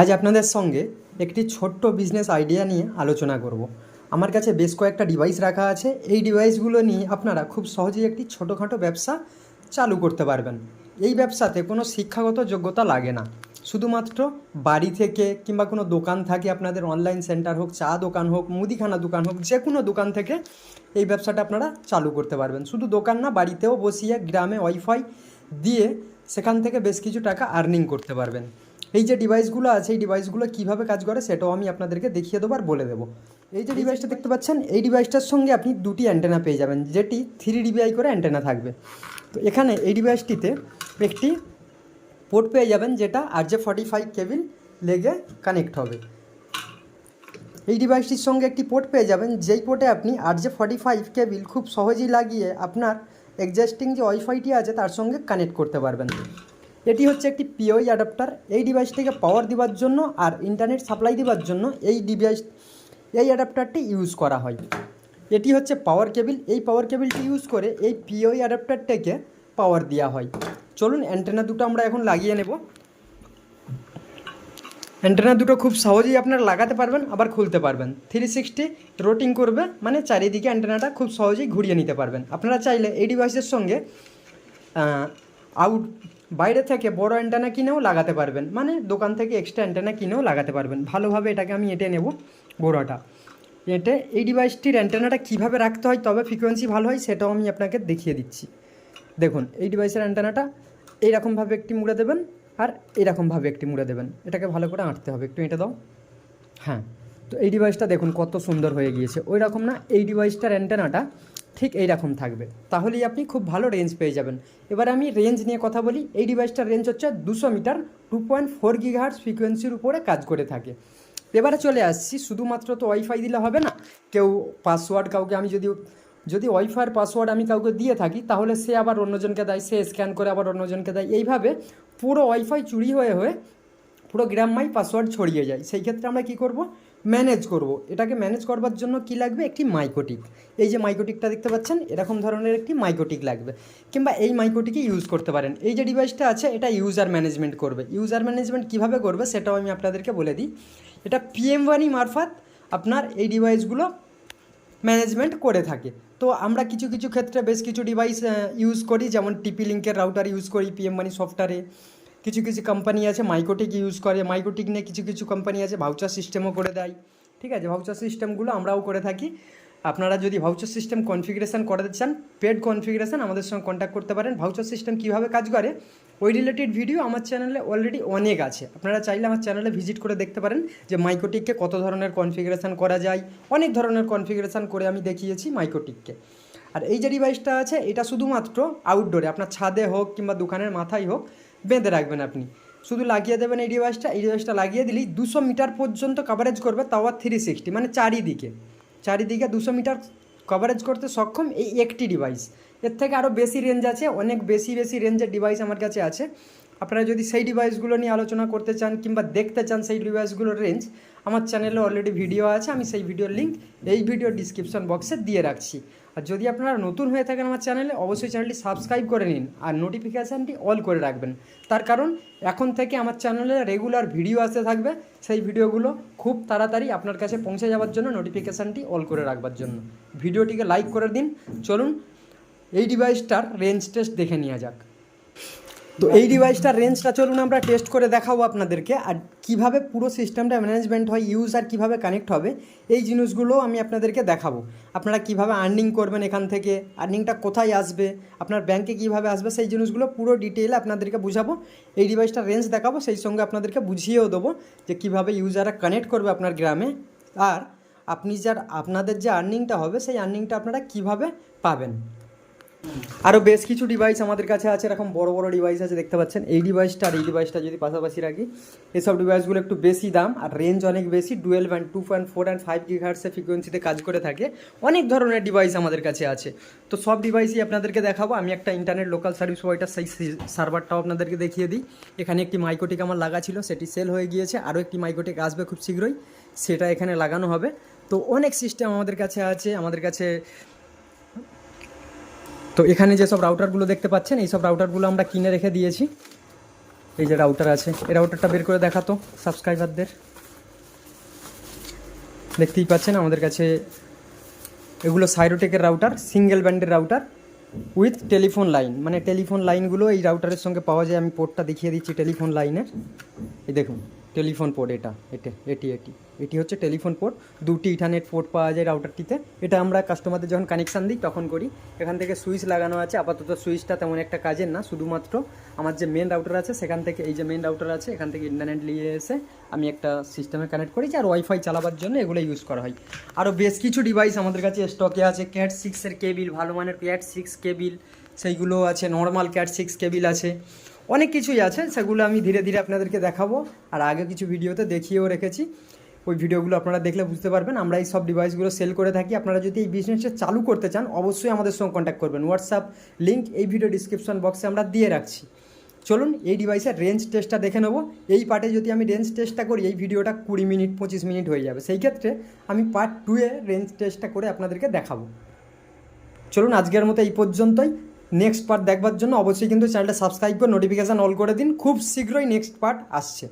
আজ আপনাদের সঙ্গে একটি ছোট্ট বিজনেস আইডিয়া নিয়ে আলোচনা করব। আমার কাছে বেশ কয়েকটা ডিভাইস রাখা আছে। এই ডিভাইসগুলো নিয়ে আপনারা খুব সহজেই একটি ছোটোখাটো ব্যবসা চালু করতে পারবেন। এই ব্যবসাতে কোনো শিক্ষাগত যোগ্যতা লাগে না। শুধুমাত্র বাড়ি থেকে কিংবা কোনো দোকান থাকে, আপনাদের অনলাইন সেন্টার হোক, চা দোকান হোক, মুদিখানা দোকান হোক যে কোনো দোকান থেকে এই ব্যবসাটা আপনারা চালু করতে পারবেন। শুধু দোকান না, বাড়িতেও বসিয়ে গ্রামে ওয়াইফাই দিয়ে সেখান থেকে বেশ কিছু টাকা আর্নিং করতে পারবেন। এই যে ডিভাইসগুলো আছে এই ডিভাইসগুলো কীভাবে কাজ করে সেটাও আমি আপনাদেরকে দেখিয়ে দেবো আর বলে দেবো। এই যে ডিভাইসটা দেখতে পাচ্ছেন এই ডিভাইসটার সঙ্গে আপনি দুটি অ্যান্টেনা পেয়ে যাবেন যেটি থ্রি ডিবিআই করে অ্যান্টেনা থাকবে। তো এখানে এই ডিভাইসটিতে একটি পোর্ট পেয়ে যাবেন যেটা R J forty five cable লেগে কানেক্ট হবে। এই ডিভাইসটির সঙ্গে একটি পোর্ট পেয়ে যাবেন যেই পোর্টে আপনি R J forty five cable খুব সহজেই লাগিয়ে আপনার এক্সাস্টিং যে ওয়াইফাইটি আছে তার সঙ্গে কানেক্ট করতে পারবেন। এটি হচ্ছে একটি পিওই অ্যাডাপ্টার। এই ডিভাইসটিকে পাওয়ার দেওয়ার জন্য আর ইন্টারনেট সাপ্লাই দেওয়ার জন্য এই ডিভাইস এই অ্যাডাপ্টারটি ইউজ করা হয়। এটি হচ্ছে পাওয়ার কেবিল এই পাওয়ার কেবিলটি ইউজ করে এই পিওই অ্যাডাপ্টারটাকে পাওয়ার দেওয়া হয়। চলুন অ্যান্টেনা দুটো আমরা এখন লাগিয়ে নেব। অ্যান্টেনা দুটো খুব সহজেই আপনারা লাগাতে পারবেন, আবার খুলতে পারবেন। থ্রি সিক্সটি রোটিং করবে মানে চারিদিকে অ্যান্টেনাটা খুব সহজেই ঘুরিয়ে নিতে পারবেন। আপনারা চাইলে এই ডিভাইসের সঙ্গে আউট বাইরে থেকে বড় অ্যান্টেনা কিনেও লাগাতে পারবেন। মানে দোকান থেকে এক্সট্রা অ্যান্টেনা কিনেও লাগাতে পারবেন। ভালোভাবে এটাকে আমি এঁটে নেব গোড়াটা। এঁটে এই ডিভাইসটির অ্যান্টেনাটা কীভাবে রাখতে হয়, তবে ফ্রিকোয়েন্সি ভালো হয়, সেটাও আমি আপনাকে দেখিয়ে দিচ্ছি। দেখুন, এই ডিভাইসের অ্যান্টেনাটা এইরকমভাবে একটি মুড়ে দেবেন আর এরকমভাবে একটি মুড়ে দেবেন। এটাকে ভালো করে আঁটতে হবে। একটু এঁটে দাও। হ্যাঁ তো এই ডিভাইসটা দেখুন কত সুন্দর হয়ে গিয়েছে। ওই রকম না, এই ডিভাইসটার অ্যান্টেনাটা ঠিক এই রকম থাকবে। তাহলেই আপনি খুব ভালো রেঞ্জ পেয়ে যাবেন। এবার আমি রেঞ্জ নিয়ে কথা বলি। এই ডিভাইসটার রেঞ্জ হচ্ছে দুশো meter two point four gigahertz ফ্রিকোয়েন্সির উপরে কাজ করে থাকে। এবারে চলে আসছি, শুধুমাত্র তো ওয়াইফাই দিলে হবে না? কেউ পাসওয়ার্ড কাউকে আমি যদি যদি ওয়াইফাইয়ের পাসওয়ার্ড আমি কাউকে দিয়ে থাকি, তাহলে সে আবার অন্যজনকে দেয়, সে স্ক্যান করে আবার অন্যজনকে দেয়। এইভাবে পুরো ওয়াইফাই চুরি হয়ে হয়ে পুরো গ্রামমাই পাসওয়ার্ড ছড়িয়ে যায়। সেই ক্ষেত্রে আমরা কি করব? ম্যানেজ করব। এটাকে ম্যানেজ করবার জন্য কি লাগবে? একটি মাইকোটিক। এই যে মাইকোটিকটা দেখতে পাচ্ছেন, এরকম ধরনের একটি মাইকোটিক লাগবে। কিংবা এই মাইকোটিকে ইউজ করতে পারেন। এই যে ডিভাইসটা আছে, এটা ইউজার ম্যানেজমেন্ট করবে। ইউজার ম্যানেজমেন্ট কীভাবে করবে সেটাও আমি আপনাদেরকে বলে দিই। এটা পিএম ওয়ানি মারফত আপনার এই ডিভাইসগুলো ম্যানেজমেন্ট করে থাকে। তো আমরা কিছু কিছু ক্ষেত্রে বেশ কিছু ডিভাইস ইউজ করি। যেমন টিপি লিঙ্কের রাউটার ইউজ করি পিএম মানি সফটওয়্যারে কিছু কিছু কোম্পানি আছে মাইকোটিক ইউজ করে। মাইকোটিক নিয়ে কিছু কিছু কোম্পানি আছে ভাউচার সিস্টেমও করে দেয়। ঠিক আছে? ভাউচার সিস্টেমগুলো আমরাও করে থাকি। আপনারা যদি ভাউচার সিস্টেম কনফিগারেশন করাতে চান পেড কনফিগারেশন আমাদের সঙ্গে কন্ট্যাক্ট করতে পারেন। ভাউচার সিস্টেম কীভাবে কাজ করে, ওই রিলেটেড ভিডিও আমার চ্যানেলে অলরেডি অনেক আছে। আপনারা চাইলে আমার চ্যানেলে ভিজিট করে দেখতে পারেন যে মাইকোটিককে কত ধরনের কনফিগারেশন করা যায়। অনেক ধরনের কনফিগারেশন করে আমি দেখিয়েছি মাইকোটিককে আর এই যে ডিভাইসটা আছে, এটা শুধুমাত্র আউটডোরে আপনার ছাদে হোক কিংবা দোকানের মাথায় হোক বেঁধে রাখবেন আপনি। শুধু লাগিয়ে দেবেন এই ডিভাইসটা এই ডিভাইসটা লাগিয়ে দিলেই দুশো মিটার পর্যন্ত কভারেজ করবে তাও থ্রি সিক্সটি মানে চারিদিকে। চারিদিকে দুশো মিটার কভারেজ করতে সক্ষম এই একটি ডিভাইস এর থেকে আরও বেশি রেঞ্জ আছে, অনেক বেশি বেশি রেঞ্জের ডিভাইস আমার কাছে আছে। আপনারা যদি সেই ডিভাইসগুলো নিয়ে আলোচনা করতে চান কিংবা দেখতে চান সেই ডিভাইসগুলোর রেঞ্জ আমার চ্যানেলে অলরেডি ভিডিও আছে, আমি সেই ভিডিওর লিঙ্ক এই ভিডিও ডিসক্রিপশন বক্সে দিয়ে রাখছি। আর যদি আপনারা নতুন হয়ে থাকেন আমার চ্যানেলে অবশ্যই চ্যানেলটি সাবস্ক্রাইব করে নিন আর নোটিফিকেশানটি অল করে রাখবেন। তার কারণ, এখন থেকে আমার চ্যানেলে রেগুলার ভিডিও আসতে থাকবে, সেই ভিডিওগুলো খুব তাড়াতাড়ি আপনার কাছে পৌঁছে যাওয়ার জন্য নোটিফিকেশানটি অল করে রাখবার জন্য। ভিডিওটিকে লাইক করে দিন। চলুন, এই ডিভাইসটার রেঞ্জ টেস্ট দেখে নেওয়া যাক। তো এই ডিভাইসটার রেঞ্জটা চলুন আমরা টেস্ট করে দেখাবো আপনাদেরকে। আর কীভাবে পুরো সিস্টেমটা ম্যানেজমেন্ট হয় ইউজ আর কীভাবে কানেক্ট হবে, এই জিনিসগুলো আমি আপনাদেরকে দেখাবো। আপনারা কীভাবে আর্নিং করবেন এখান থেকে আর্নিংটা কোথায় আসবে, আপনার ব্যাংকে কীভাবে আসবে, সেই জিনিসগুলো পুরো ডিটেলে আপনাদেরকে বুঝাবো। এই ডিভাইসটার রেঞ্জ দেখাবো, সেই সঙ্গে আপনাদেরকে বুঝিয়েও দেবো যে কীভাবে ইউজাররা কানেক্ট করবে আপনার গ্রামে। আর আপনি যার, আপনাদের যে আর্নিংটা হবে, সেই আর্নিংটা আপনারা কীভাবে পাবেন। আরও বেশ কিছু ডিভাইস আমাদের কাছে আছে, এরকম বড় বড় ডিভাইস আছে, দেখতে পাচ্ছেন? এই ডিভাইসটা আর এই ডিভাইসটা যদি পাশাপাশি রাখি, এসব ডিভাইসগুলো একটু বেশি দাম, আর রেঞ্জ অনেক বেশি twelve and two point four and five গিগার্সের ফ্রিকোয়েন্সিতে কাজ করে থাকে। অনেক ধরনের ডিভাইস আমাদের কাছে আছে। তো সব ডিভাইসই আপনাদেরকে দেখাবো। আমি একটা ইন্টারনেট লোকাল সার্ভিস প্রোভাইডার সেই সার্ভারটাও আপনাদেরকে দেখিয়ে দিই। এখানে একটি মাইকোটিক আমার লাগা ছিল, সেটি সেল হয়ে গিয়েছে। আরও একটি মাইকোটিক আসবে খুব শীঘ্রই, সেটা এখানে লাগানো হবে। তো অনেক সিস্টেম আমাদের কাছে আছে। আমাদের কাছে তো এখানে যেসব রাউটারগুলো দেখতে পাচ্ছেন এই সব রাউটারগুলো আমরা কিনে রেখে দিয়েছি। এই যে রাউটার আছে, এই রাউটারটা বের করে দেখাতো সাবস্ক্রাইবারদের দেখতেই পাচ্ছেন আমাদের কাছে এগুলো সাইরোটেকের রাউটার সিঙ্গেল ব্যান্ডের রাউটার উইথ টেলিফোন লাইন মানে টেলিফোন লাইনগুলো এই রাউটারের সঙ্গে পাওয়া যায়। আমি পোর্টটা দেখিয়ে দিচ্ছি টেলিফোন লাইনের এই দেখুন। টেলিফোন পোর্ট এটা এটা, এটি এটি। এটি হচ্ছে টেলিফোন পোর্ট। দুটি ইথারনেট পোর্ট পাওয়া যায় রাউটারটিতে। এটা আমরা কাস্টমারদের যখন কানেকশান দিই, তখন করি। এখান থেকে সুইচ লাগানো আছে। আপাতত সুইচটা তেমন একটা কাজের না, শুধুমাত্র আমার যে মেন রাউটার আছে, সেখান থেকে এই যে মেন রাউটার আছে, এখান থেকে ইন্টারনেট নিয়ে এসে আমি একটা সিস্টেমে কানেক্ট করেছি আর ওয়াইফাই চালাবার জন্য এগুলো ইউজ করা হয়। আরও বেশ কিছু ডিভাইস আমাদের কাছে স্টকে আছে। ক্যাট সিক্সের কেবিল ভালো মানের ক্যাট সিক্স কেবিল সেইগুলো আছে। নর্মাল ক্যাট সিক্স কেবিল আছে। অনেক কিছুই আছে, সেগুলো আমি ধীরে ধীরে আপনাদেরকে দেখাবো, আর আগে কিছু ভিডিওতে দেখিয়েও রেখেছি। ওই ভিডিওগুলো আপনারা দেখলে বুঝতে পারবেন, আমরা এই সব ডিভাইসগুলো সেল করে থাকি। আপনারা যদি এই বিজনেসটা চালু করতে চান, অবশ্যই আমাদের সঙ্গে কন্ট্যাক্ট করবেন। হোয়াটসঅ্যাপ লিঙ্ক এই ভিডিও ডিসক্রিপশন বক্সে আমরা দিয়ে রাখছি। চলুন, এই ডিভাইসের রেঞ্জ টেস্টটা দেখে নেব। এই পার্টে যদি আমি রেঞ্জ টেস্টটা করি, এই ভিডিওটা কুড়ি মিনিট, পঁচিশ মিনিট হয়ে যাবে। সেই ক্ষেত্রে আমি পার্ট টুয়ে রেঞ্জ টেস্টটা করে আপনাদেরকে দেখাবো। চলুন, আজকের মতো এই পর্যন্তই। নেক্সট পার্ট দেখবার জন্য অবশ্যই কিন্তু চ্যানেলটা সাবস্ক্রাইব করে নোটিফিকেশান অল করে দিন। খুব শীঘ্রই নেক্সট পার্ট আসছে।